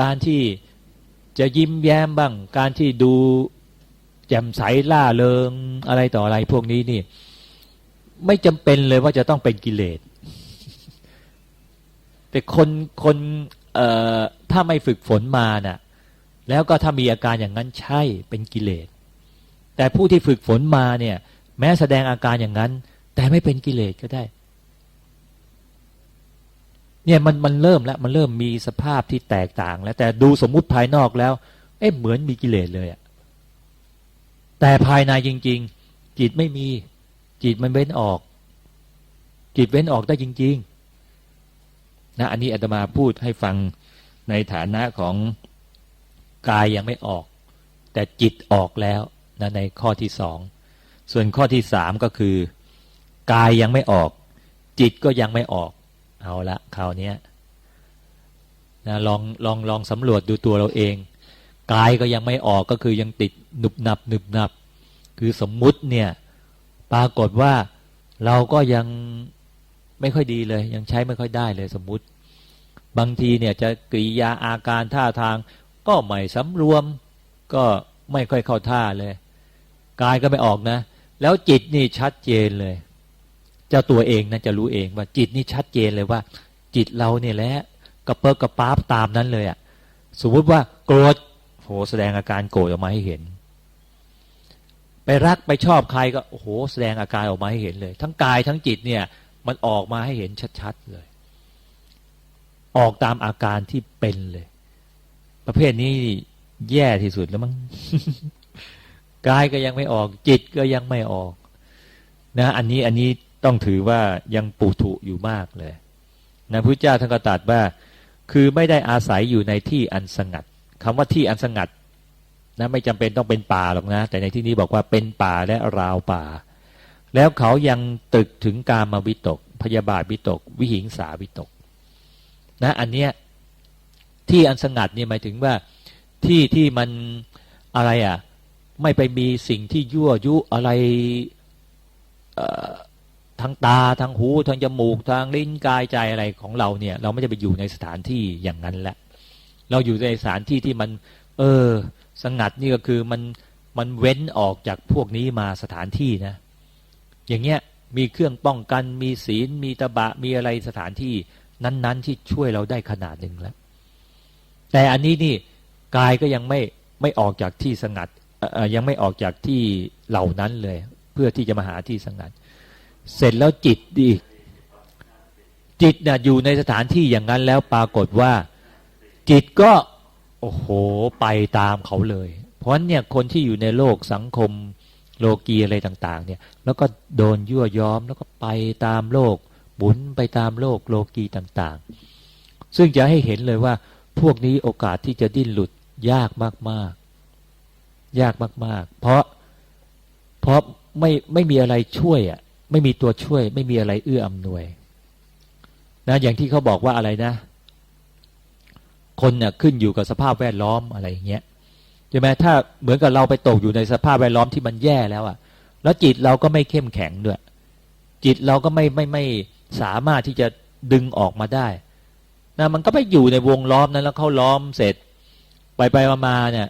การที่จะยิ้มแย้มบ้าง การที่ดูแจ่มใสล่าเริงอะไรต่ออะไรพวกนี้นี่ ไม่จำเป็นเลยว่าจะต้องเป็นกิเลส แต่คนคนเอ่อถ้าไม่ฝึกฝนมาน่ะ แล้วก็ถ้ามีอาการอย่างนั้นใช่เป็นกิเลส แต่ผู้ที่ฝึกฝนมาเนี่ย แม้แสดงอาการอย่างนั้น แต่ไม่เป็นกิเลสก็ได้ เนี่ยมันมันเริ่มแล้วมันเริ่มมีสภาพที่แตกต่าง แล้วแต่ดูสมมุติภายนอกแล้ว เอ๊ะเหมือนมีกิเลสเลยอะแต่ภายในจริง ๆ จิตไม่มีจิตมันเว้นออก จิตเว้นออกได้จริง ๆ นะอันนี้อาตมาพูดให้ฟังในฐานะของกายยังไม่ออก แต่จิตออกแล้วนะในข้อที่สองส่วนข้อที่สามก็คือ กายยังไม่ออก จิตก็ยังไม่ออก เอาละคราวนี้นะลองลองลองสำรวจดูตัวเราเอง กายก็ยังไม่ออกก็คือยังติดหนุบหนับหนุบหนับ คือสมมุติเนี่ยปรากฏว่าเราก็ยังไม่ค่อยดีเลย ยังใช้ไม่ค่อยได้เลยสมมุติ บางทีเนี่ยจะกริยาอาการท่าทางก็ไม่สำรวม ก็ไม่ค่อยเข้าท่าเลย กายก็ไม่ออกนะ แล้วจิตนี่ชัดเจนเลย เจ้าตัวเองนะจะรู้เองว่าจิตนี่ชัดเจนเลยว่า จิตเราเนี่ยแหละกระเปิกกระป๊าบตามนั้นเลยอะ่ะสมมติว่าโกรธโหแสดงอาการโกรธออกมาให้เห็น ไปรักไปชอบใครก็โอ้โหแสดงอาการออกมาให้เห็นเลย ทั้งกายทั้งจิตเนี่ยมันออกมาให้เห็นชัดๆเลย ออกตามอาการที่เป็นเลย ประเภทนี้แย่ที่สุดแล้วมั้งกายก็ยังไม่ออก จิตก็ยังไม่ออก นะ อันนี้อันนี้ ต้องถือว่ายังปุถุอยู่มากเลยนะพระเจ้าท่านก็ตรัสว่า คือไม่ได้อาศัยอยู่ในที่อันสงัดคำว่าที่อันสงัดนะไม่จำเป็นต้องเป็นป่าหรอกนะ แต่ในที่นี้บอกว่าเป็นป่าและราวป่า แล้วเขายังตึกถึงกามวิตก พยาบาทวิตก วิหิงสาวิตก นะ อันเนี้ยที่อันสงัดเนี่ยหมายถึงว่าที่ที่มันอะไรอะ ไม่ไปมีสิ่งที่ยั่วยุอะไร ทางตาทางหูทางจมูกทางลิ้นกายใจอะไรของเราเนี่ย เราไม่จะไปอยู่ในสถานที่อย่างนั้นแหละ เราอยู่ในสถานที่ที่มัน เออ สงัดนี่ก็คือมันมันเว้นออกจากพวกนี้มาสถานที่นะ อย่างเงี้ยมีเครื่องป้องกันมีศีลมีตะบะมีอะไรสถานที่ นั้น ๆ ที่ช่วยเราได้ขนาดหนึ่งแล้ว แต่อันนี้นี่กายก็ยังไม่ไม่ออกจากที่สงัดยังไม่ออกจากที่เหล่านั้นเลย เพื่อที่จะมาหาที่สงัด เสร็จแล้วจิตดีจิตนะ่ะอยู่ในสถานที่อย่างนั้นแล้วปรากฏว่า จิตก็ โอ้โหไปตามเขาเลย เพราะฉะนั้นเนี่ยคนที่อยู่ในโลกสังคมโลกีอะไรต่าง ๆ เนี่ย แล้วก็โดนยั่วย้อมแล้วก็ไปตามโลกหมุนไปตามโลกโลกีต่างๆ ซึ่งจะให้เห็นเลยว่า พวกนี้โอกาสที่จะดิ้นหลุดยากมากๆ ยากมาก ๆ เพราะเพราะไม่ไม่มีอะไรช่วยอะ ไม่มีตัวช่วย ไม่มีอะไรเอื้ออำนวยนะอย่างที่เขาบอกว่าอะไรนะ คนเนี่ยขึ้นอยู่กับสภาพแวดล้อมอะไรอย่างเงี้ยใช่ไหมถ้าเหมือนกับเราไปตกอยู่ในสภาพแวดล้อมที่มันแย่แล้วอะ แล้วจิตเราก็ไม่เข้มแข็งด้วย จิตเราก็ไม่ไม่ไม่สามารถที่จะดึงออกมาได้นะมันก็ไปอยู่ในวงล้อมนั้นแล้วเขาล้อมเสร็จ ไปไปมาเนี่ย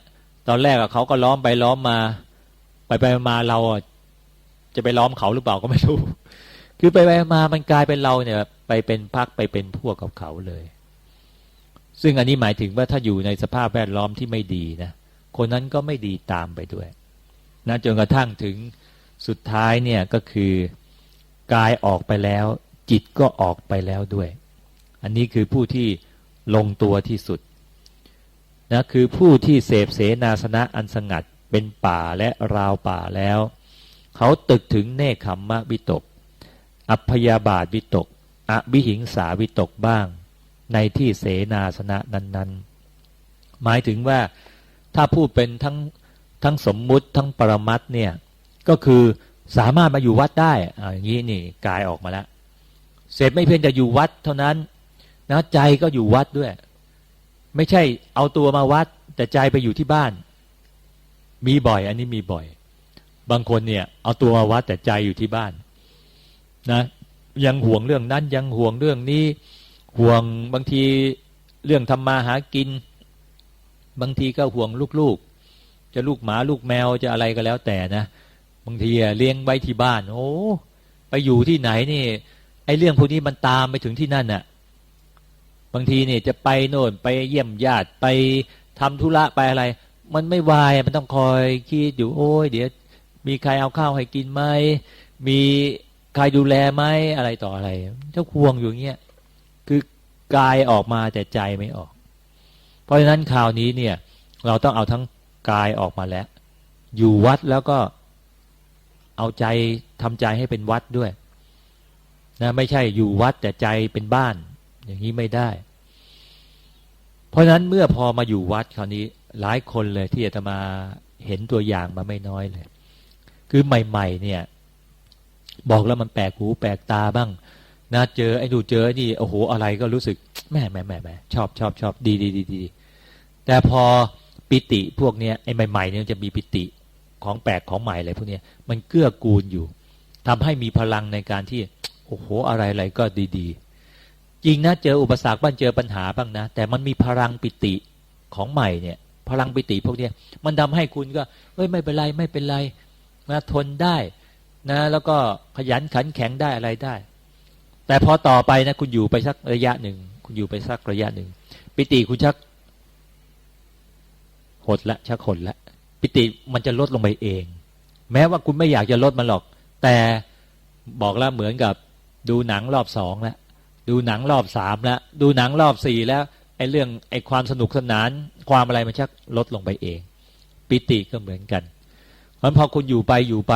ตอนแรกเขาก็ล้อมไปล้อมมา ไปไปมาเรา จะไปล้อมเขาหรือเปล่าก็ไม่รู้ คือไปไปมามันกลายเป็นเราเนี่ย ไปเป็นพักไปเป็นพวกกับเขาเลย ซึ่งอันนี้หมายถึงว่าถ้าอยู่ในสภาพแวดล้อมที่ไม่ดีนะคนนั้นก็ไม่ดีตามไปด้วยนะจนกระทั่งถึงสุดท้ายเนี่ยก็คือกายออกไปแล้ว จิตก็ออกไปแล้วด้วย อันนี้คือผู้ที่ลงตัวที่สุดนะคือผู้ที่เสพเสนาสนะอันสงัดเป็นป่าและราวป่าแล้ว เขาตึกถึงเนคขมมะวิตก อัพยาบาทวิตก อวิหิงสาวิตกบ้าง ในที่เสนาสนะนั้น ๆ หมายถึงว่าถ้าพูดเป็นทั้งทั้งสมมุติทั้งปรมัตเนี่ยก็คือสามารถมาอยู่วัดได้อย่างนี้นี่กายออกมาแล้วเสร็จไม่เพียงแต่อยู่วัดเท่านั้นนะใจก็อยู่วัดด้วย ไม่ใช่เอาตัวมาวัด แต่ใจไปอยู่ที่บ้าน มีบ่อย อันนี้มีบ่อย บางคนเนี่ยเอาตัวมาวัดแต่ใจอยู่ที่บ้านนะยังห่วงเรื่องนั้นยังห่วงเรื่องนี้ห่วงบางทีเรื่องทำมาหากิน บางทีก็ห่วงลูกๆ จะลูกหมาลูกแมวจะอะไรก็แล้วแต่นะบางทีเลี้ยงไว้ที่บ้าน โอ้ไปอยู่ที่ไหนนี่ไอ้เรื่องพวกนี้มันตามไปถึงที่นั่นน่ะ บางทีเนี่ยจะไปโน่นไปเยี่ยมญาติไปทำธุระไปอะไร มันไม่วายมันต้องคอยคิดอยู่โอ้ยเดี๋ยว มีใครเอาข้าวให้กินไหมมีใครดูแลไหมอะไรต่ออะไรเจ้าห่วงอยู่เงี้ยคือกายออกมาแต่ใจไม่ออก เพราะฉะนั้นคราวนี้เนี่ย เราต้องเอาทั้งกายออกมาแล้ว อยู่วัดแล้วก็เอาใจทำใจให้เป็นวัดด้วยนะไม่ใช่อยู่วัดแต่ใจเป็นบ้าน อย่างนี้ไม่ได้ เพราะฉะนั้นเมื่อพอมาอยู่วัดคราวนี้หลายคนเลยที่จะมาเห็นตัวอย่างมาไม่น้อยเลย คือใหม่ ๆ เนี่ย บอกแล้วมันแปลกหูแปลกตาบ้างนะเจอไอ้ดูเจอไอ้นี่โอ้โหอะไรก็รู้สึกแหม่แหม่แหม่แม่ชอบชอบชอบดีดีดีดีแต่พอปิติพวกเนี้ยไอ้ใหม่ๆเนี่ยจะมีปิติของแปลกของใหม่อะไรพวกเนี้ยมันเกื้อกูลอยู่ทำให้มีพลังในการที่โอ้โหอะไรอะไรก็ดีๆ จริงนะเจออุปสรรคบ้างเจอปัญหาบ้างนะ แต่มันมีพลังปิติของใหม่เนี่ย พลังปิติพวกเนี้ยมันทำให้คุณก็เฮ้ยไม่เป็นไรไม่เป็นไร นะทนได้นะแล้วก็ขยันขันแข็งได้อะไรได้ แต่พอต่อไปนะคุณอยู่ไปสักระยะหนึ่ง คุณอยู่ไปสักระยะหนึ่ง ปิติคุณชัก หดละชักหดละปิติมันจะลดลงไปเอง แม้ว่าคุณไม่อยากจะลดมันหรอก แต่บอกแล้วเหมือนกับ ดูหนังรอบสองแล้วดูหนังรอบสามแล้วดูหนังรอบสี่แล้วไอ้เรื่องไอ้ความสนุกสนาน ความอะไรมันชักลดลงไปเอง ปิติก็เหมือนกัน เพราะพอคุณอยู่ไปอยู่ไป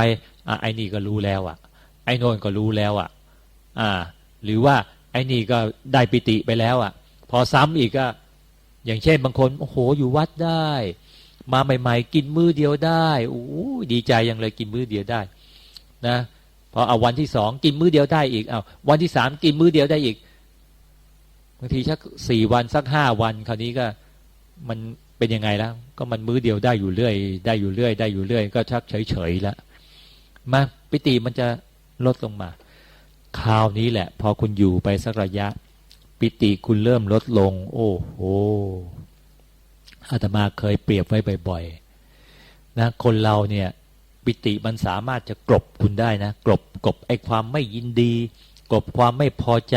อะไอ้นี่ก็รู้แล้วอะ ไอ้โน่นก็รู้แล้วอะ อ่า หรือว่าไอ้นี่ก็ได้ปิติไปแล้วอะ พอซ้ำอีกก็อย่างเช่นบางคนโอ้โหอยู่วัดได้ มาใหม่ ๆ กินมื้อเดียวได้โอ้ดีใจยังเลยกินมื้อเดียวได้ นะพอเอาวันที่สองกินมื้อเดียวได้อีกเอาวันที่สามกินมื้อเดียวได้อีกบางทีสักสี่วันสักห้าวัน คราวนี้ก็มัน เป็นยังไงแล้ว ก็มันมื้อเดียวได้อยู่เรื่อย ได้อยู่เรื่อย ได้อยู่เรื่อย ก็ชักเฉยๆแล้วมาปิติมันจะลดลงมา คราวนี้แหละ พอคุณอยู่ไปสักระยะ ปิติคุณเริ่มลดลง โอ้โหอาตมาเคยเปรียบไว้บ่อยๆนะคนเราเนี่ยปิติมันสามารถจะกลบคุณได้นะกลบกลบไอ้ความไม่ยินดี กลบความไม่พอใจ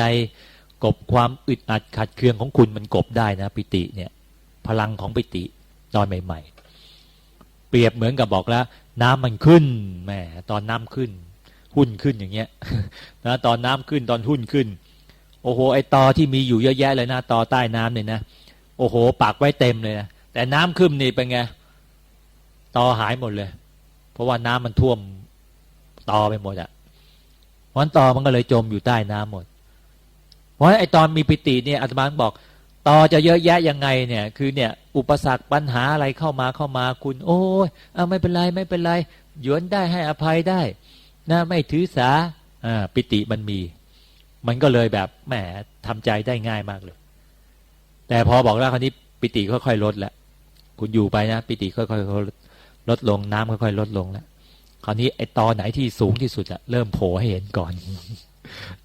กลบความอึดอัดขัดเคืองของคุณมันกลบได้นะ ปิติเนี่ย พลังของปิติตอนใหม่ ๆ เปรียบเหมือนกับบอกแล้ว น้ำมันขึ้นแหมตอนน้ำขึ้น หุ้นขึ้นอย่างเงี้ยนะตอนน้ำขึ้นตอนหุ้นขึ้น โอ้โหไอตอที่มีอยู่เยอะแยะเลยนะตอใต้น้ำเนี่ยนะโอ้โหปักไว้เต็มเลยนะแต่น้ำขึ้นนี่เป็นไงตอหายหมดเลย เพราะว่าน้ำมันท่วมตอไปหมดอะ่ะเพราะตอมันก็เลยจมอยู่ใต้น้ำหมดเพราะไอตอนมีปิติเนี่ยอาตมาบอก ตอจะเยอะแยะยังไงเนี่ย คือเนี่ย อุปสรรคปัญหาอะไรเข้ามาเข้ามาคุณ โอ้ยเอาไม่เป็นไรไม่เป็นไรหยวนได้ให้อภัยได้นะไม่ถือสาอ่าปิติมันมี มันก็เลยแบบแหมทำใจได้ง่ายมากเลย แต่พอบอกแล้วคราวนี้ปิติค่อยๆลดแล้วคุณอยู่ไปนะปิติค่อยๆลดลงน้ำค่อยๆลดลงแล้วคราวนี้ไอ้ตอไหนที่สูงที่สุดอะเริ่มโผล่ให้เห็นก่อน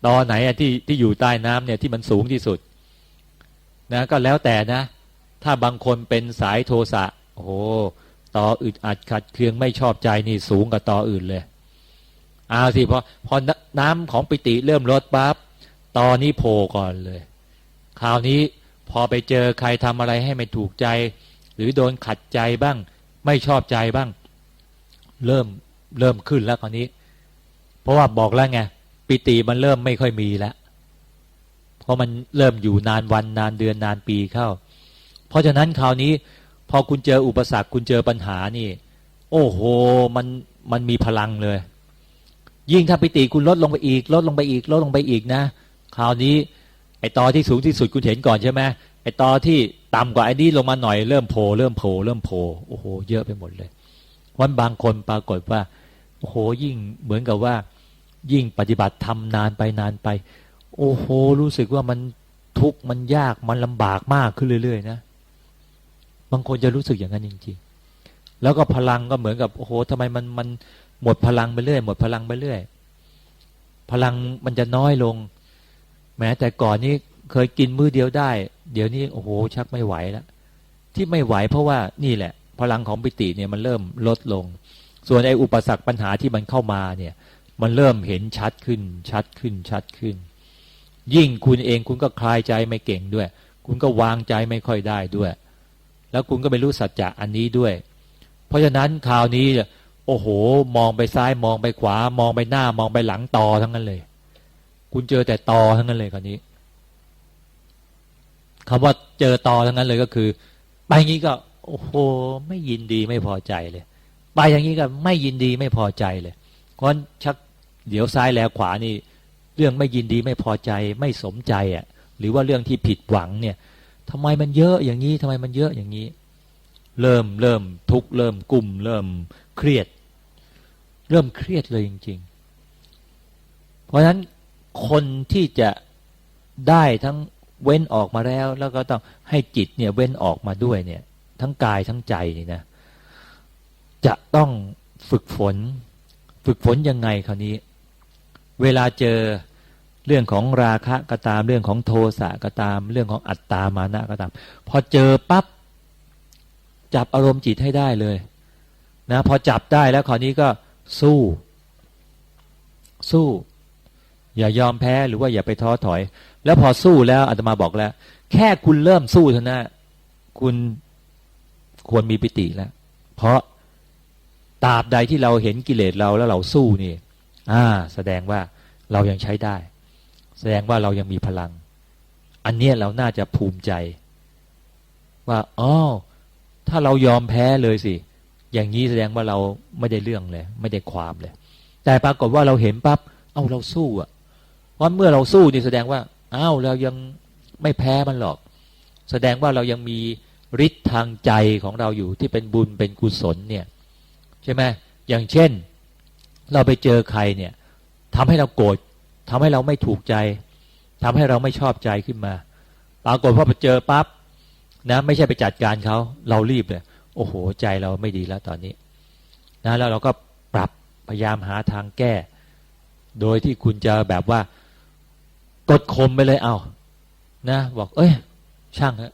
ตอไหนอะที่ที่อยู่ใต้น้ำเนี่ยที่มันสูงที่สุด นะก็แล้วแต่นะ ถ้าบางคนเป็นสายโทสะโอ้โหตออึดอัดขัดเคืองไม่ชอบใจนี่สูงกว่าตออื่นเลยเอาสิพอพอน้ำของปิติเริ่มลดปั๊บตอนี้โผล่ก่อนเลย คราวนี้พอไปเจอใครทำอะไรให้ไม่ถูกใจ หรือโดนขัดใจบ้าง ไม่ชอบใจบ้าง เริ่มเริ่มขึ้นแล้วคราวนี้ เพราะว่าบอกแล้วไงปิติมันเริ่มไม่ค่อยมีแล้ว เพราะมันเริ่มอยู่นานวันนานเดือนนานปีเข้า เพราะฉะนั้นคราวนี้พอคุณเจออุปสรรคคุณเจอปัญหานี่ โอ้โหมันมันมีพลังเลย ยิ่งถ้าปิติคุณลดลงไปอีก ลดลงไปอีก ลดลงไปอีกนะ คราวนี้ไอตอที่สูงที่สุดคุณเห็นก่อนใช่ไหมไอตอที่ต่ำกว่าไอ้นี้ลงมาหน่อยเริ่มโผล่เริ่มโผล่เริ่มโผล่โอ้โหเยอะไปหมดเลยวันบางคนปรากฏว่าโอ้โหยิ่งเหมือนกับว่า ยิ่งปฏิบัติทำนานไปนานไป โอ้โห รู้สึกว่ามันทุกข์มันยากมันลำบากมากขึ้นเรื่อย ๆ นะ บางคนจะรู้สึกอย่างนั้นจริงๆ แล้วก็พลังก็เหมือนกับโอ้โหทำไมมันมันหมดพลังไปเรื่อย หมดพลังไปเรื่อย พลังมันจะน้อยลง แม้แต่ก่อนนี้เคยกินมื้อเดียวได้ เดี๋ยวนี้โอ้โห ชักไม่ไหวแล้วที่ไม่ไหวเพราะว่านี่แหละ พลังของปิติเนี่ยมันเริ่มลดลง ส่วนไอ้อุปสรรคปัญหาที่มันเข้ามาเนี่ย มันเริ่มเห็นชัดขึ้นชัดขึ้นชัดขึ้น ยิ่งคุณเองคุณก็คลายใจไม่เก่งด้วย คุณก็วางใจไม่ค่อยได้ด้วย แล้วคุณก็ไม่รู้สัจจะอันนี้ด้วย เพราะฉะนั้นคราวนี้เนี่ยโอ้โห มองไปซ้ายมองไปขวา มองไปหน้ามองไปหลังตอทั้งนั้นเลย คุณเจอแต่ตอทั้งนั้นเลยคราวนี้คำว่าเจอตอทั้งนั้นเลยก็คือ ไปอย่างนี้ก็ โอ้โห ไม่ยินดีไม่พอใจเลย ไปอย่างนี้ก็ไม่ยินดีไม่พอใจเลยเพราะชักเดี๋ยวซ้ายแล้วขวานี่ เรื่องไม่ยินดีไม่พอใจไม่สมใจอะ หรือว่าเรื่องที่ผิดหวังเนี่ยทำไมมันเยอะอย่างนี้ทำไมมันเยอะอย่างนี้ เริ่มเริ่มทุกเริ่มกลุ่ม เริ่มเครียด เริ่มเครียดเลยจริง ๆ เพราะฉะนั้นคนที่จะได้ทั้งเว้นออกมาแล้ว แล้วก็ต้องให้จิตเนี่ยเว้นออกมาด้วยเนี่ย ทั้งกายทั้งใจนี่นะจะต้องฝึกฝน ฝึกฝนยังไงคราวนี้ เวลาเจอเรื่องของราคะก็ตามเรื่องของโทสะก็ตาม เรื่องของอัตตามานะก็ตาม พอเจอปั๊บจับอารมณ์จิตให้ได้เลย นะพอจับได้แล้วคราวนี้ก็สู้ สู้ อย่ายอมแพ้หรือว่าอย่าไปท้อถอย แล้วพอสู้แล้วอาตมาบอกแล้ว แค่คุณเริ่มสู้เท่านั้นคุณควรมีปิติแล้ว เพราะตราบใดที่เราเห็นกิเลสเราแล้วเราสู้นี่ อ่า แสดงว่าเรายังใช้ได้ แสดงว่าเรายังมีพลัง อันเนี้ยเราน่าจะภูมิใจ ว่าอ๋อถ้าเรายอมแพ้เลยสิ อย่างนี้แสดงว่าเราไม่ได้เรื่องเลย ไม่ได้ความเลย แต่ปรากฏว่าเราเห็นปั๊บเอ้าเราสู้อะเพราะเมื่อเราสู้นี่แสดงว่าอ้าวเรายังไม่แพ้มันหรอก แสดงว่าเรายังมีฤทธิ์ทางใจของเราอยู่ที่เป็นบุญเป็นกุศลเนี่ย ใช่ไหมอย่างเช่น เราไปเจอใครเนี่ยทำให้เราโกรธทำให้เราไม่ถูกใจทำให้เราไม่ชอบใจขึ้นมา ปรากฏว่าพอเจอปั๊บนะไม่ใช่ไปจัดการเขาเรารีบเลยโอ้โหใจเราไม่ดีแล้วตอนนี้นะแล้วเราก็ปรับพยายามหาทางแก้ โดยที่คุณจะแบบว่ากดข่มไปเลยเอานะบอก เอ้ย ช่างฮะ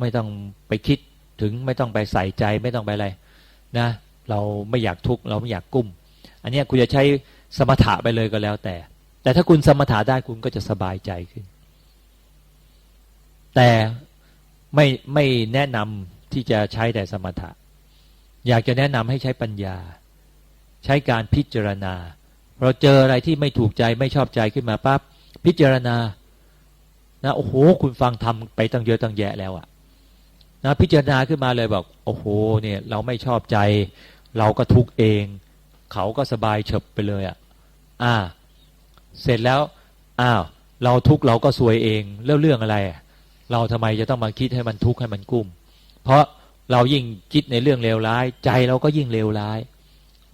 ไม่ต้องไปคิดถึงไม่ต้องไปใส่ใจไม่ต้องไปอะไรนะ เราไม่อยากทุกข์เราไม่อยากกุ้ม อันนี้คุณจะใช้สมถะไปเลยก็แล้วแต่ แต่ถ้าคุณสมถะได้คุณก็จะสบายใจขึ้น แต่ไม่ไม่แนะนำที่จะใช้แต่สมถะ อยากจะแนะนำให้ใช้ปัญญา ใช้การพิจารณา เราเจออะไรที่ไม่ถูกใจไม่ชอบใจขึ้นมาปั๊บพิจารณานะโอ้โห คุณฟังทำไปตั้งเยอะตั้งแยะแล้วอะนะพิจารณาขึ้นมาเลยบอกโอ้โหเนี่ยเราไม่ชอบใจ เราก็ทุกเอง เขาก็สบายเฉบไปเลยอะอ่า เสร็จแล้วอ้าวเราทุกเราก็สวยเองเรื่องเรื่องอะไร เราทำไมจะต้องมาคิดให้มันทุกข์ให้มันกุ้ม เพราะเรายิ่งคิดในเรื่องเลวร้าย ใจเราก็ยิ่งเลวร้าย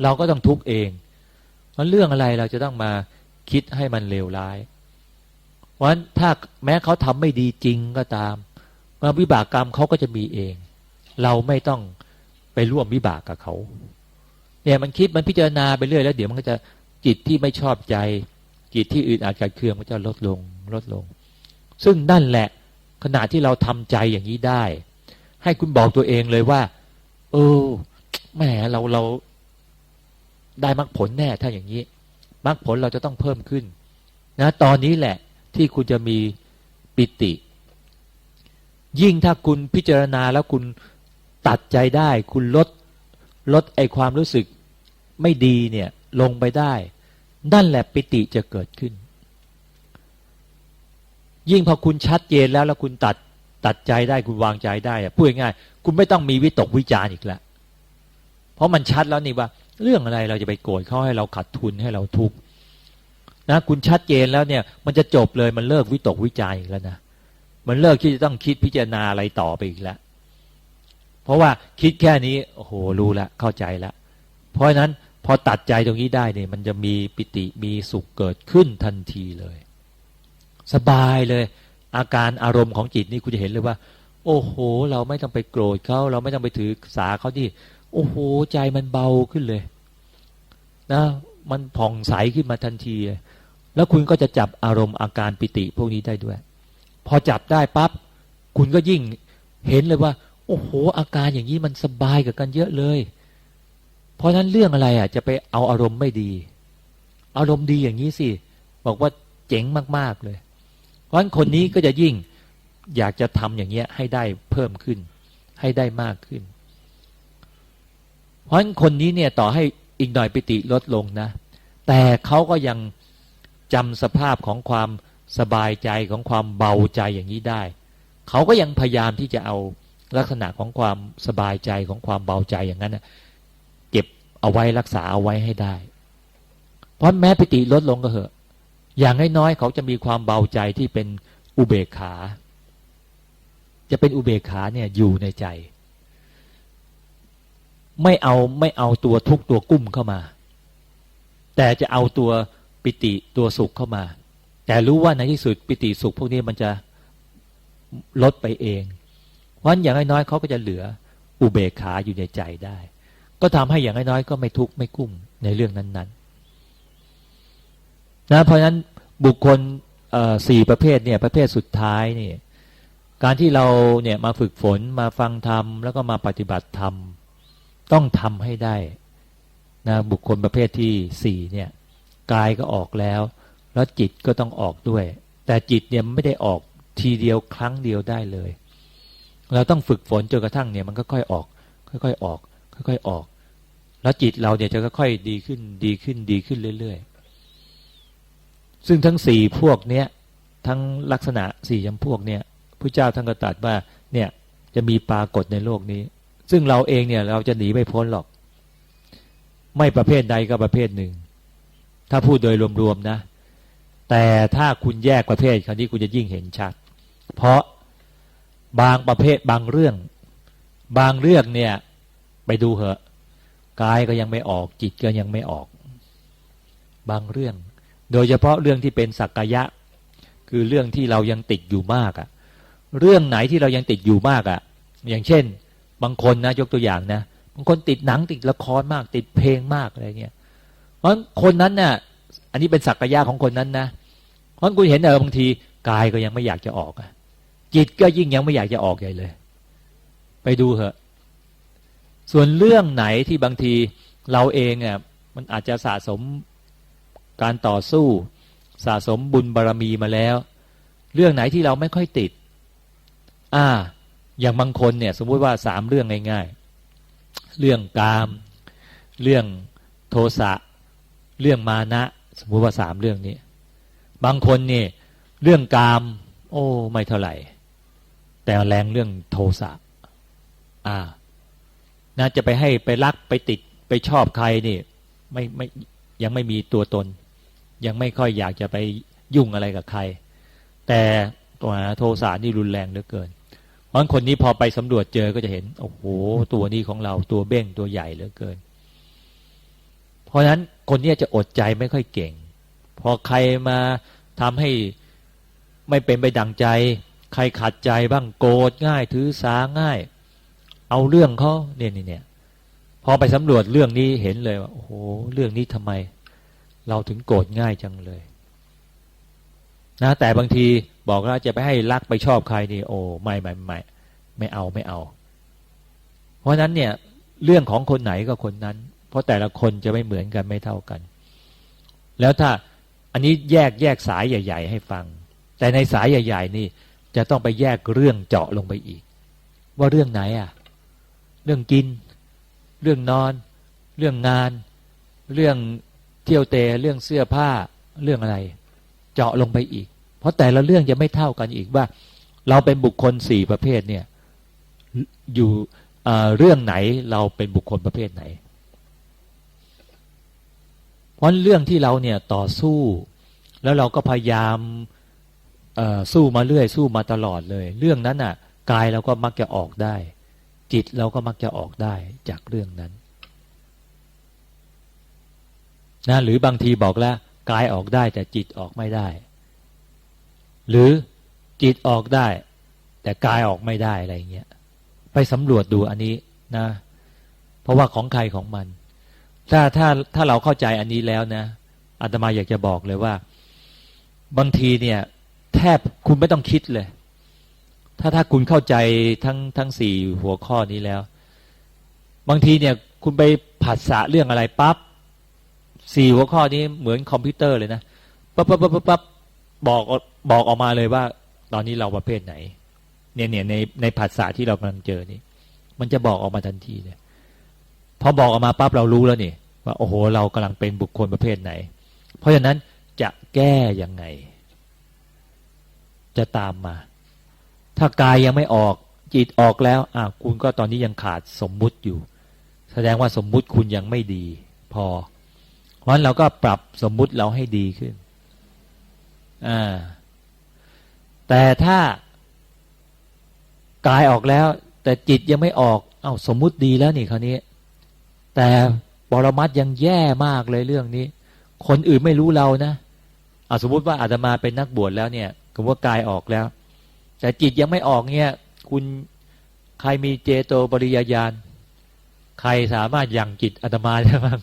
เราก็ต้องทุกข์เองมันเรื่องอะไรเราจะต้องมาคิดให้มันเลวร้ายเพราะฉะนั้นถ้าแม้เขาทำไม่ดีจริงก็ตามมาวิบากกรรมเขาก็จะมีเอง เราไม่ต้องไปร่วมวิบากกับเขา เนี่ยมันคิดมันพิจารณาไปเรื่อยแล้วเดี๋ยวมันก็จะจิตที่ไม่ชอบใจ จิตที่อื่นอาจกัดเคืองมันจะลดลงลดลง ซึ่งนั่นแหละขณะที่เราทำใจอย่างนี้ได้ ให้คุณบอกตัวเองเลยว่า เออแหมเราเราได้มรรคผลแน่ถ้าอย่างนี้มรรคผลเราจะต้องเพิ่มขึ้น นะ ตอนนี้แหละที่คุณจะมีปิติ ยิ่งถ้าคุณพิจารณาแล้วคุณตัดใจได้ คุณลด ลดไอความรู้สึกไม่ดีเนี่ยลงไปได้ นั่นแหละปิติจะเกิดขึ้น ยิ่งพอคุณชัดเจนแล้วแล้วคุณตัดตัดใจได้คุณวางใจได้อะพูดง่ายๆคุณไม่ต้องมีวิตกวิจารอีกแล้วเพราะมันชัดแล้วนี่ว่า เรื่องอะไรเราจะไปโกรธเขาให้เราขัดทุนให้เราทุกข์นะคุณชัดเจนแล้วเนี่ยมันจะจบเลยมันเลิกวิตกวิจารอีกแล้วนะมันเลิกที่จะต้องคิดพิจารณาอะไรต่อไปอีกแล้ว เพราะว่าคิดแค่นี้โอ้โหรู้แล้วเข้าใจแล้วเพราะฉะนั้นพอตัดใจตรงนี้ได้เนี่ยมันจะมีปิติมีสุขเกิดขึ้นทันทีเลย สบายเลย อาการอารมณ์ของจิตนี่คุณจะเห็นเลยว่า โอ้โห เราไม่ต้องไปโกรธเขาเราไม่ต้องไปถือสาเขาที่ โอ้โห ใจมันเบาขึ้นเลยนะมันผ่องใสขึ้นมาทันทีแล้วคุณก็จะจับอารมณ์อาการปิติพวกนี้ได้ด้วย พอจับได้ปั๊บคุณก็ยิ่งเห็นเลยว่า อ้โห อาการอย่างนี้มันสบายกับกันเยอะเลย เพราะฉะนั้นเรื่องอะไรอะ จะไปเอาอารมณ์ไม่ดี อารมณ์ดีอย่างนี้สิบอกว่าเจ๋งมากๆเลย เพราะฉะนั้นคนนี้ก็จะยิ่งอยากจะทำอย่างเงี้ยให้ได้เพิ่มขึ้น ให้ได้มากขึ้น เพราะฉะนั้นคนนี้เนี่ยต่อให้อีกหน่อยปิติลดลงนะ แต่เขาก็ยังจำสภาพของความสบายใจของความเบาใจอย่างนี้ได้ เขาก็ยังพยายามที่จะเอา ลักษณะของความสบายใจของความเบาใจอย่างนั้นนะเก็บเอาไว้รักษาเอาไว้ให้ได้ เพราะแม้ปิติลดลงก็เหอะ อย่างน้อยๆเขาจะมีความเบาใจที่เป็นอุเบกขา จะเป็นอุเบกขาเนี่ยอยู่ในใจ ไม่เอาไม่เอาตัวทุกตัวกุ้มเข้ามา แต่จะเอาตัวปิติตัวสุขเข้ามา แต่รู้ว่าในที่สุดปิติสุขพวกนี้มันจะลดไปเอง เพราะฉะนั้นอย่างน้อยๆเขาก็จะเหลืออุเบกขาอยู่ในใจได้ ก็ทำให้อย่างน้อยๆก็ไม่ทุกข์ไม่กุ้มในเรื่องนั้นๆนะเพราะฉะนั้นบุคคลสี่ประเภทเนี่ยประเภทสุดท้ายนี่การที่เราเนี่ยมาฝึกฝนมาฟังธรรมแล้วก็มาปฏิบัติธรรมต้องทำให้ได้นะบุคคลประเภทที่สี่เนี่ยกายก็ออกแล้ว แล้วจิตก็ต้องออกด้วย แต่จิตเนี่ยไม่ได้ออกทีเดียวครั้งเดียวได้เลย เราต้องฝึกฝนจนกระทั่งเนี่ยมันก็ค่อยออก ค่อยๆออก ค่อยๆออก แล้วจิตเราเนี่ยจะค่อยๆดีขึ้นดีขึ้นดีขึ้นเรื่อยๆ ซึ่งทั้งสี่พวกเนี้ยทั้งลักษณะสี่จำพวกเนี่ยพระเจ้าท่านก็ตรัสว่าเนี่ยจะมีปรากฏในโลกนี้ ซึ่งเราเองเนี่ยเราจะหนีไม่พ้นหรอก ไม่ประเภทใดก็ประเภทหนึ่ง ถ้าพูดโดยรวมๆนะ แต่ถ้าคุณแยกประเภทคราวนี้คุณจะยิ่งเห็นชัด เพราะ บางประเภทบางเรื่อง บางเรื่องเนี่ย ไปดูเหอะกายก็ยังไม่ออก จิตก็ยังไม่ออก บางเรื่อง โดยเฉพาะเรื่องที่เป็นสักกายะ คือเรื่องที่เรายังติดอยู่มากอะเรื่องไหนที่เรายังติดอยู่มากอะอย่างเช่น บางคนนะยกตัวอย่างนะบางคนติดหนังติดละครมาก ติดเพลงมากอะไรเงี้ยเพราะคนนั้นน่ะอันนี้เป็นสักกายะของคนนั้นนะเพราะคุณเห็นเออบางทีกายก็ยังไม่อยากจะออกอะ จิตก็ยิ่งยังไม่อยากจะออกใหญ่เลย ไปดูเถอะ ส่วนเรื่องไหนที่บางทีเราเองอะมันอาจจะสะสมการต่อสู้ สะสมบุญบารรมีมาแล้ว เรื่องไหนที่เราไม่ค่อยติด อ่า อย่างบางคนเนี่ย สมมุติว่าสามเรื่องง่าย ๆ เรื่องกาม เรื่องโทสะเรื่องมานะ สมมุติว่าสามเรื่องนี้ บางคนเนี่ยเรื่องกาม โอ้ ไม่เท่าไหร่ แต่แรงเรื่องโทสะอ่าน่าจะไปให้ไปรักไปติดไปชอบใครนี่ไม่ไม่ยังไม่มีตัวตน ยังไม่ค่อยอยากจะไปยุ่งอะไรกับใคร แต่ตัวโทสะนี่รุนแรงเหลือเกินเพราะคนนี้พอไปสำรวจเจอก็จะเห็นโอ้โหตัวนี้ของเราตัวเบ้งตัวใหญ่เหลือเกิน เพราะฉะนั้นคนนี้จะอดใจไม่ค่อยเก่ง พอใครมาทำให้ไม่เป็นไปดังใจ ใครขัดใจบ้างโกรธง่ายถือสาง่าย เอาเรื่องเขาเนี่ยนี่เนี่ยพอไปสำรวจเรื่องนี้เห็นเลยว่าโอ้โหเรื่องนี้ทำไม เราถึงโกรธง่ายจังเลยนะแต่บางทีบอกว่าจะไปให้รักไปชอบใครนี่โอ้ไม่ไม่ไม่ไม่เอาไม่เอา เพราะนั้นเนี่ยเรื่องของคนไหนก็คนนั้น เพราะแต่ละคนจะไม่เหมือนกันไม่เท่ากัน แล้วถ้าอันนี้แยกแยกสายใหญ่ ๆ ให้ฟัง แต่ในสายใหญ่ ๆ นี่ จะต้องไปแยกเรื่องเจาะลงไปอีก ว่าเรื่องไหนอะ เรื่องกิน เรื่องนอน เรื่องงาน เรื่องเที่ยวเตะเรื่องเสื้อผ้าเรื่องอะไร เจาะลงไปอีก เพราะแต่ละเรื่องจะไม่เท่ากันอีกว่า เราเป็นบุคคลสี่ประเภทเนี่ย อยู่เรื่องไหนเราเป็นบุคคลประเภทไหน เพราะเรื่องที่เราเนี่ยต่อสู้ แล้วเราก็พยายาม สู้มาเรื่อย สู้มาตลอดเลย เรื่องนั้นน่ะ กายเราก็มักจะออกได้ จิตเราก็มักจะออกได้จากเรื่องนั้นนะหรือบางทีบอกแล้วกายออกได้แต่จิตออกไม่ได้ หรือจิตออกได้ แต่กายออกไม่ได้อะไรเงี้ยไปสำรวจดูอันนี้นะ เพราะว่าของใครของมัน ถ้าถ้าถ้าเราเข้าใจอันนี้แล้วนะอาตมาอยากจะบอกเลยว่า บางทีเนี่ย แทบคุณไม่ต้องคิดเลย ถ้าถ้าคุณเข้าใจทั้งทั้งสี่หัวข้อนี้แล้ว บางทีเนี่ยคุณไปผัสสะเรื่องอะไรปั๊บสี่หัวข้อนี้เหมือนคอมพิวเตอร์เลยนะปั๊บปั๊บปั๊บปั๊บปั๊บอกบอกออกมาเลยว่า ตอนนี้เราประเภทไหน เนี่ยเนี่ยในในผัสสะที่เรากำลังเจอนี่ มันจะบอกออกมาทันทีเลยพอบอกออกมาปั๊บเรารู้แล้วนี่ว่าโอ้โห เรากำลังเป็นบุคคลประเภทไหน เพราะฉะนั้นจะแก้ยังไง จะตามมา ถ้ากายยังไม่ออกจิตออกแล้วอะคุณก็ตอนนี้ยังขาดสมมุติอยู่ แสดงว่าสมมุติคุณยังไม่ดี พอ เพราะนั้นเราก็ปรับสมมุติเราให้ดีขึ้นอ่าแต่ถ้ากายออกแล้ว แต่จิตยังไม่ออกเอา้าสมมุติดีแล้วนี่คราวนี้ แต่ปรมัตยังแย่มากเลยเรื่องนี้ คนอื่นไม่รู้เรานะเอาสมมุติว่าอาตมาเป็นนักบวชแล้วเนี่ย ก็ว่ากายออกแล้ว แต่จิตยังไม่ออกเนี่ยคุณใครมีเจโตปริยญาณใครสามารถยังจิตอาตมาได้บ้าง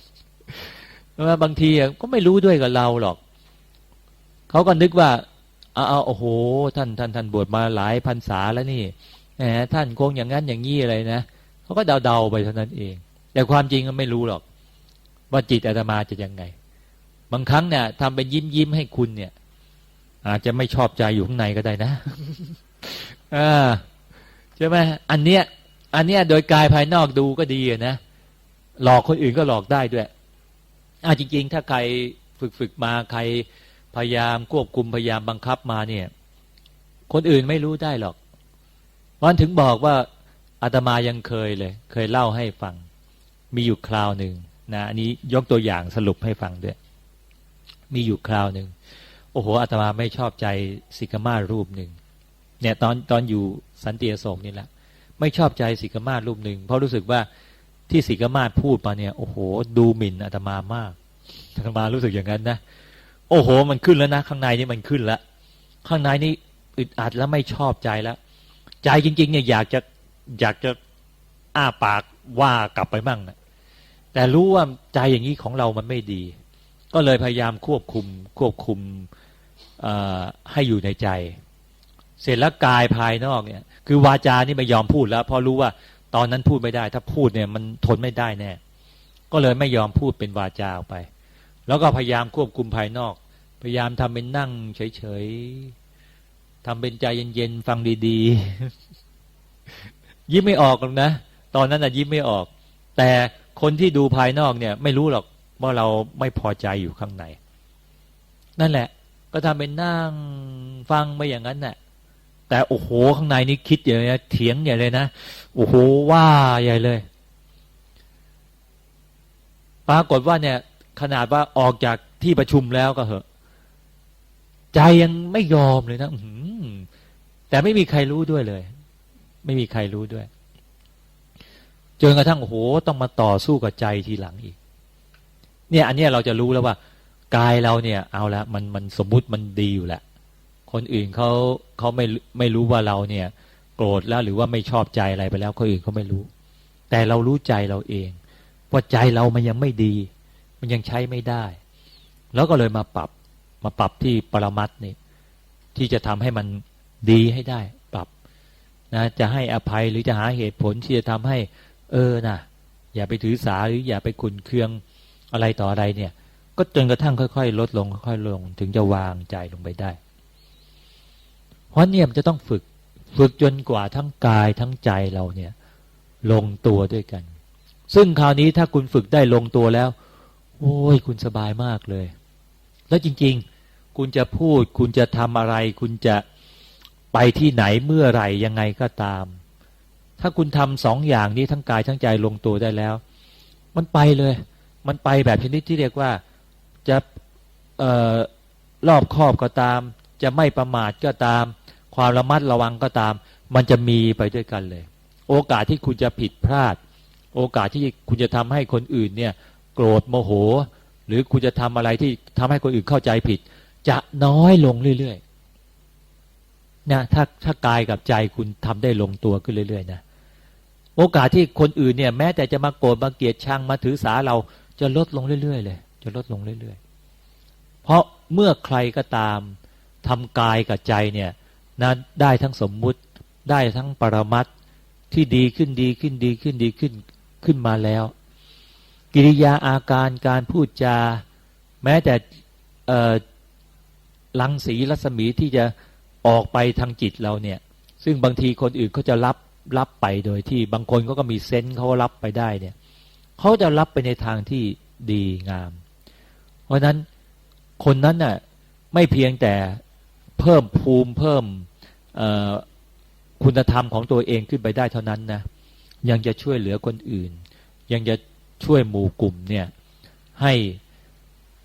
เพราะว่าบางทีก็ไม่รู้ด้วยกับเราหรอก เขาก็นึกว่าเอาเอาโอ้โห ท่านท่านท่านบวชมาหลายพรรษาแล้วนี่แหมท่านคงอย่างนั้นอย่างนี้อะไรนะเขาก็เดาๆไปเท่านั้นเอง แต่ความจริงก็ไม่รู้หรอก ว่าจิตอาตมาจะยังไง บางครั้งเนี่ยทำเป็นยิ้มยิ้มให้คุณเนี่ย อาจจะไม่ชอบใจอยู่ข้างในก็ได้นะอ่าใช่ไหมอันเนี้ย อันเนี้ยโดยกายภายนอกดูก็ดีนะหลอกคนอื่นก็หลอกได้ด้วยอ่าจริง ๆ ถ้าใครฝึกฝึกมาใครพยายามควบคุมพยายามบังคับมาเนี่ย คนอื่นไม่รู้ได้หรอกวันถึงบอกว่าอาตมายังเคยเลย เคยเล่าให้ฟัง มีอยู่คราวหนึ่งนะอันนี้ยกตัวอย่างสรุปให้ฟังด้วย มีอยู่คราวหนึ่ง โอ้โหอาตมาไม่ชอบใจสิกมารูปหนึ่งเนี่ยตอนตอนอยู่สันติอโศกนี่แหละ ไม่ชอบใจสิกมารูปหนึ่งเพราะรู้สึกว่าที่สิกมาพูดมาเนี่ยโอ้โห ดูหมิ่นอาตมามากอาตมารู้สึกอย่างนั้นนะโอ้โห มันขึ้นแล้วนะ ข้างในนี่มันขึ้นแล้วข้างในนี่อึดอัดแล้วไม่ชอบใจแล้ว ใจจริง ๆ เนี่ยอยากจะอยากจะอ้าปากว่ากลับไปมั่งนะแต่รู้ว่าใจอย่างนี้ของเรามันไม่ดี ก็เลยพยายามควบคุมควบคุมให้อยู่ในใจ เสร็จแล้วกายภายนอกเนี่ย คือวาจานี่ไม่ยอมพูดแล้วเพราะรู้ว่าตอนนั้นพูดไม่ได้ ถ้าพูดเนี่ยมันทนไม่ได้แน่ ก็เลยไม่ยอมพูดเป็นวาจาออกไป แล้วก็พยายามควบคุมภายนอก พยายามทำเป็นนั่งเฉยๆทำเป็นใจเย็นๆฟังดีๆยิ้มไม่ออกหรอกนะ ตอนนั้นนะยิ้มไม่ออก แต่คนที่ดูภายนอกเนี่ย ไม่รู้หรอก ว่าเราไม่พอใจอยู่ข้างใน นั่นแหละ ก็ทำเป็นนั่งฟังไปอย่างนั้นแหละแต่โอ้โหข้างในนี่คิดใหญ่เลยนะเถียงใหญ่เลยนะโอ้โหว่าใหญ่เลย ปรากฏว่าเนี่ย ขนาดว่าออกจากที่ประชุมแล้วก็เหอะ ใจยังไม่ยอมเลยนะแต่ไม่มีใครรู้ด้วยเลย ไม่มีใครรู้ด้วยจนกระทั่งโอ้โหต้องมาต่อสู้กับใจทีหลังอีก เนี่ย อันนี้เราจะรู้แล้วว่ากายเราเนี่ยเอาละมันมันสมมุติมันดีอยู่แหละคนอื่นเขาเขาไม่ไม่รู้ว่าเราเนี่ย โกรธแล้วหรือว่าไม่ชอบใจอะไรไปแล้วคนอื่นเขาไม่รู้ แต่เรารู้ใจเราเองว่าใจเรามันยังไม่ดี มันยังใช้ไม่ได้ แล้วก็เลยมาปรับมาปรับที่ปรมัตนี่ที่จะทำให้มันดีให้ได้ ปรับนะจะให้อภัยหรือจะหาเหตุผลที่จะทำให้ เออนะอย่าไปถือสาหรืออย่าไปขุนเคือง อะไรต่ออะไรเนี่ย ก็จนกระทั่งค่อยๆ ลดลงค่อยๆลง ถึงจะวางใจลงไปได้ เพราะเนี่ยมันจะต้องฝึกฝึกจนกว่าทั้งกายทั้งใจเราเนี่ย ลงตัวด้วยกัน ซึ่งคราวนี้ถ้าคุณฝึกได้ลงตัวแล้ว โอ้ยคุณสบายมากเลย แล้วจริง ๆ คุณจะพูด คุณจะทำอะไร คุณจะไปที่ไหนเมื่อไหร่ยังไงก็ตาม ถ้าคุณทำสองอย่างนี้ทั้งกายทั้งใจลงตัวได้แล้ว มันไปเลย มันไปแบบชนิดที่เรียกว่าจะออรอบครอบก็ตาม จะไม่ประมาทก็ตาม ความระมัดระวังก็ตาม มันจะมีไปด้วยกันเลย โอกาสที่คุณจะผิดพลาด โอกาสที่คุณจะทำให้คนอื่นเนี่ย โกรธโมโห หรือคุณจะทำอะไรที่ทำให้คนอื่นเข้าใจผิด จะน้อยลงเรื่อยๆนะถ้าถ้ากายกับใจคุณทำได้ลงตัวขึ้นเรื่อยๆนะโอกาสที่คนอื่นเนี่ยแม้แต่จะมาโกรธมาเกลียดชังมาถือสาเรา จะลดลงเรื่อยๆเลย จะลดลงเรื่อยๆ เพราะเมื่อใครก็ตามทำกายกับใจเนี่ยนะได้ทั้งสมมุติได้ทั้งปรมัตที่ดีขึ้นดีขึ้นดีขึ้นดีขึ้นขึ้นมาแล้ว กิริยาอาการการพูดจา แม้แต่ลังสีรัศมีที่จะออกไปทางจิตเราเนี่ย ซึ่งบางทีคนอื่นเขาจะรับรับไปโดยที่บางคนเขาก็มีเซนส์เขารับไปได้เนี่ย เขาจะรับไปในทางที่ดีงาม เพราะนั้นคนนั้นน่ะไม่เพียงแต่เพิ่มภูมิเพิ่มคุณธรรมของตัวเองขึ้นไปได้เท่านั้นนะยังจะช่วยเหลือคนอื่น ยังจะช่วยหมู่กลุ่มเนี่ยให้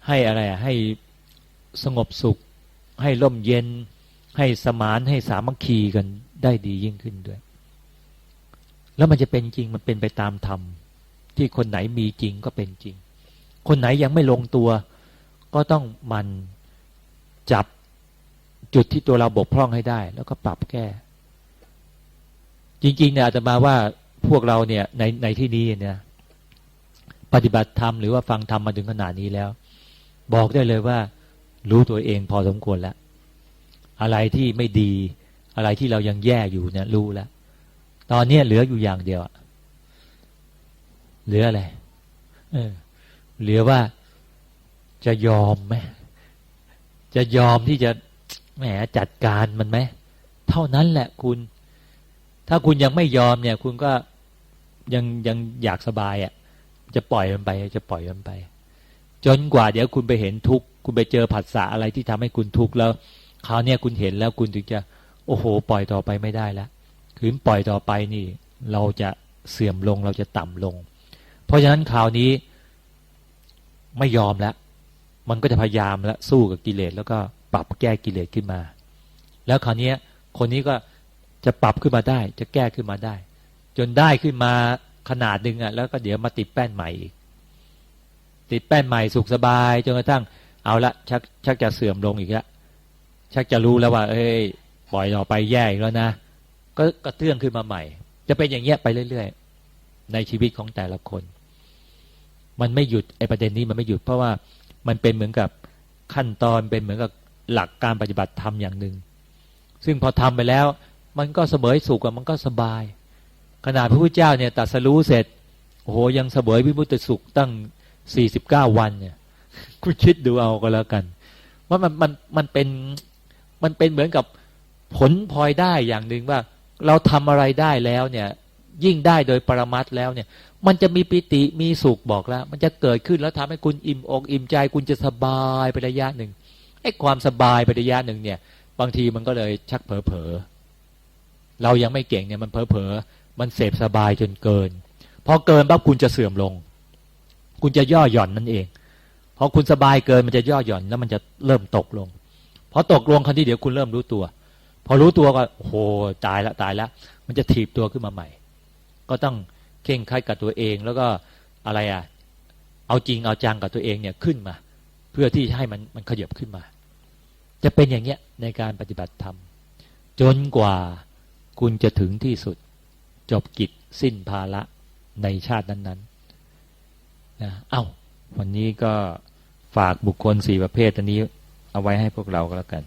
ให้อะไรให้สงบสุข ให้ร่มเย็น ให้สมานให้สามัคคีกันได้ดียิ่งขึ้นด้วย แล้วมันจะเป็นจริงมันเป็นไปตามธรรม ที่คนไหนมีจริงก็เป็นจริง คนไหนยังไม่ลงตัว ก็ต้องมันจับจุดที่ตัวเราบกพร่องให้ได้ แล้วก็ปรับแก้ จริงๆเนี่ยอาตมาว่าพวกเราเนี่ยในในที่นี้เนี่ยปฏิบัติธรรมหรือว่าฟังธรรมมาถึงขนาดนี้แล้ว บอกได้เลยว่า รู้ตัวเองพอสมควรแล้ว อะไรที่ไม่ดี อะไรที่เรายังแย่อยู่เนี่ยรู้แล้ว ตอนนี้เหลืออยู่อย่างเดียว เหลืออะไรเออเหลือว่าจะยอมไหมจะยอมที่จะแหมจัดการมันไหมเท่านั้นแหละคุณ ถ้าคุณยังไม่ยอมเนี่ย คุณก็ยังยังอยากสบายอะ่ะ จะปล่อยมันไป จะปล่อยมันไป จนกว่าเดี๋ยวคุณไปเห็นทุกข์คุณไปเจอผัสสะอะไรที่ทำให้คุณทุกข์แล้วคราวนี้คุณเห็นแล้วคุณถึงจะ โอ้โห ปล่อยต่อไปไม่ได้แล้วขืนปล่อยต่อไปนี่ เราจะเสื่อมลงเราจะต่ำลง เพราะฉะนั้นคราวนี้ไม่ยอมแล้ว มันก็จะพยายามแล้วสู้กับกิเลสแล้วก็ปรับแก้กิเลสขึ้นมา แล้วคราวนี้คนนี้ก็จะปรับขึ้นมาได้ จะแก้ขึ้นมาได้ จนได้ขึ้นมาขนาดหนึ่งอะ แล้วก็เดี๋ยวมาติดแป้นใหม่อีกติดแป้นใหม่สุขสบายจนกระทั่งเอาละชักชักจะเสื่อมลงอีกแล้วชักจะรู้แล้วว่า เอ้ยปล่อยต่อไปแย่อีกแล้วนะก็กระเตื้องขึ้นมาใหม่ จะเป็นอย่างเงี้ยไปเรื่อยๆ ในชีวิตของแต่ละคน มันไม่หยุดไอประเด็นนี้มันไม่หยุดเพราะว่ามันเป็นเหมือนกับขั้นตอนเป็นเหมือนกับหลักการปฏิบัติธรรมอย่างหนึ่ง ซึ่งพอทำไปแล้ว มันก็เสมอสุขมันก็สบาย ขนาดพระพุทธเจ้าเนี่ยตัดสรู้เสร็จโอ้โหยังเสวยวิมุตติสุขตั้งสี่สิบเก้าวันเนี่ยคุณคิดดูเอาก็แล้วกัน ว่ามันมันมันเป็นมันเป็นเหมือนกับผลพลอยได้อย่างหนึ่งว่า เราทำอะไรได้แล้วเนี่ย ยิ่งได้โดยปรมัตแล้วเนี่ย มันจะมีปิติมีสุขบอกแล้ว มันจะเกิดขึ้นแล้วทำให้คุณอิ่มอกอิ่มใจ คุณจะสบายไประยะหนึ่งไอ้ความสบายไประยะหนึ่งเนี่ย บางทีมันก็เลยชักเผลอเผลอเรายังไม่เก่งเนี่ยมันเผลอเผลอมันเสพสบายจนเกิน พอเกินปั๊บคุณจะเสื่อมลง คุณจะย่อหย่อนนั่นเองพอคุณสบายเกินมันจะย่อหย่อนแล้วมันจะเริ่มตกลงพอตกลงครั้นี้เดี๋ยวคุณเริ่มรู้ตัว พอรู้ตัวก็โหตายละตายละมันจะถีบตัวขึ้นมาใหม่ ก็ต้องเข่งคัดกับตัวเอง แล้วก็อะไรอะเอาจริงเอาจังกับตัวเองเนี่ยขึ้นมา เพื่อที่ให้มันมันขยับขึ้นมา จะเป็นอย่างเงี้ยในการปฏิบัติธรรม จนกว่าคุณจะถึงที่สุด จบกิจสิ้นภาระในชาตินั้นๆนะเอา้าวันนี้ก็ฝากบุคคลสี่ประเภทอันนี้ เอาไว้ให้พวกเราก็แล้วกัน